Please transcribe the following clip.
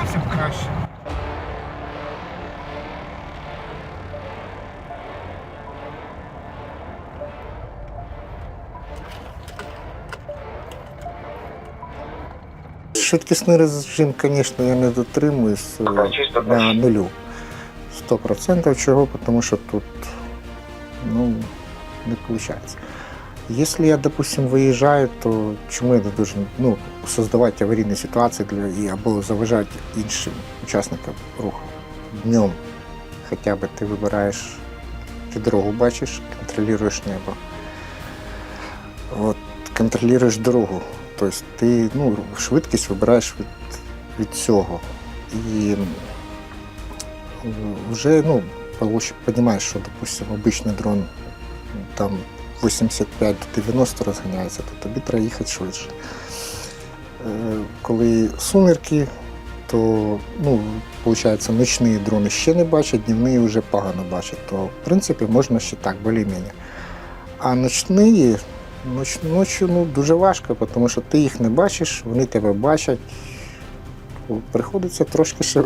Б краще. Швидкісний режим, звісно, я не дотримуюсь е, на нулю. 100% чого, тому що тут ну, не виходить. Якщо я, допустим, виїжджаю, то чому я не должен ну, создавати аварійні ситуації для, або заважати іншим учасникам руху днем. Хоча б ти вибираєш, ти дорогу бачиш, контролюєш небо. От, контролюєш дорогу. Тобто ти ну, швидкість вибираєш від, від цього. І вже ну, розумієш, що, допустим, обичний дрон там 85 до 90 розганяється, то тобі треба їхати швидше. Е, Коли сумерки, то ну, виходить, ночні дрони ще не бачать, днівні вже погано бачать. То в принципі можна ще так, більш-менш. А ночні, ноч, ночі ну, дуже важко, тому що ти їх не бачиш, вони тебе бачать. Приходиться трошки ще